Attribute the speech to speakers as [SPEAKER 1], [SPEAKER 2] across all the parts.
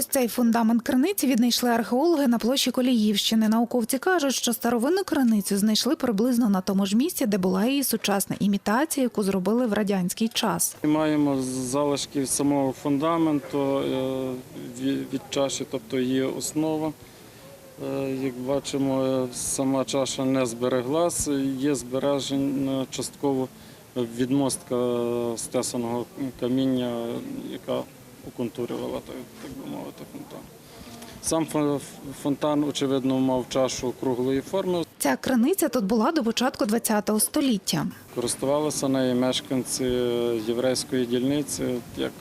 [SPEAKER 1] Ось цей фундамент криниці віднайшли археологи на площі Коліївщини. Науковці кажуть, що старовинну криницю знайшли приблизно на тому ж місці, де була її сучасна імітація, яку зробили в радянський час.
[SPEAKER 2] Маємо залишки самого фундаменту е, від чаші, тобто її основа. Е, Як бачимо, е, сама чаша не збереглась, є збережена частково відмостка стесаного каміння, яка оконтурювала, так, би мовити, фонтан. Сам фонтан, очевидно, мав чашу круглої форми.
[SPEAKER 1] Ця криниця тут була до початку ХХ століття.
[SPEAKER 2] Користувалися нею мешканці єврейської дільниці. Як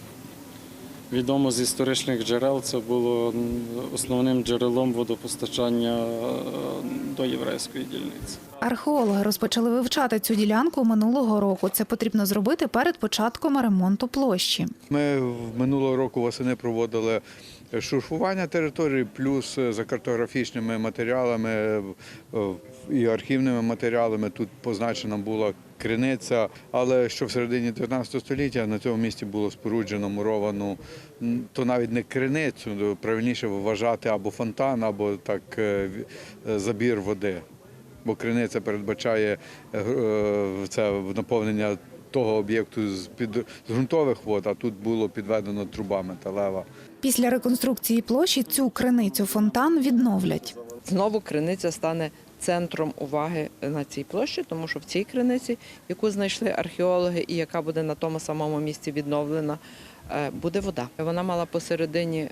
[SPEAKER 2] відомо з історичних джерел, це було основним джерелом водопостачання е, до єврейської дільниці.
[SPEAKER 1] Археологи розпочали вивчати цю ділянку минулого року. Це потрібно зробити перед початком ремонту площі.
[SPEAKER 3] Ми минулого року восени проводили шурфування території, плюс за картографічними матеріалами е, і архівними матеріалами. Тут позначена була криниця, але що в середині 19 століття на цьому місці було споруджено муровану, то навіть не криницю, правильніше вважати або фонтан, або так е, е, забір води. Бо криниця передбачає е, це наповнення того об'єкту з під з ґрунтових вод, а тут було підведено труба металева.
[SPEAKER 1] Після реконструкції площі цю криницю фонтан відновлять.
[SPEAKER 4] Знову криниця стане центром уваги на цій площі, тому що в цій криниці, яку знайшли археологи, і яка буде на тому самому місці відновлена, е, буде вода. Вона мала посередині е,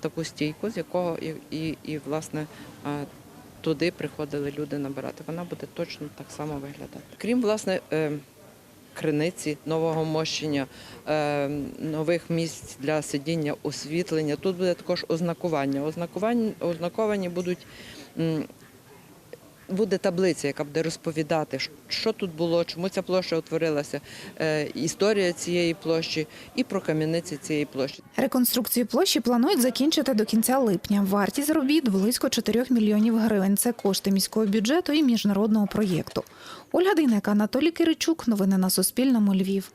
[SPEAKER 4] таку стійку, з якого і, і, і власне. е, Туди приходили люди набирати. Вона буде точно так само виглядати. Крім власне криниці, нового мощення, нових місць для сидіння, освітлення. Тут буде також. Ознакування ознаковані будуть. Буде таблиця, яка буде розповідати, що тут було, чому ця площа утворилася, е, історія цієї площі і про кам'яниці цієї площі.
[SPEAKER 1] Реконструкцію площі планують закінчити до кінця липня. Вартість робіт близько 4 мільйонів гривень. Це кошти міського бюджету і міжнародного проєкту. Ольга Дейнека, Анатолій Киричук. Новини на Суспільному. Львів.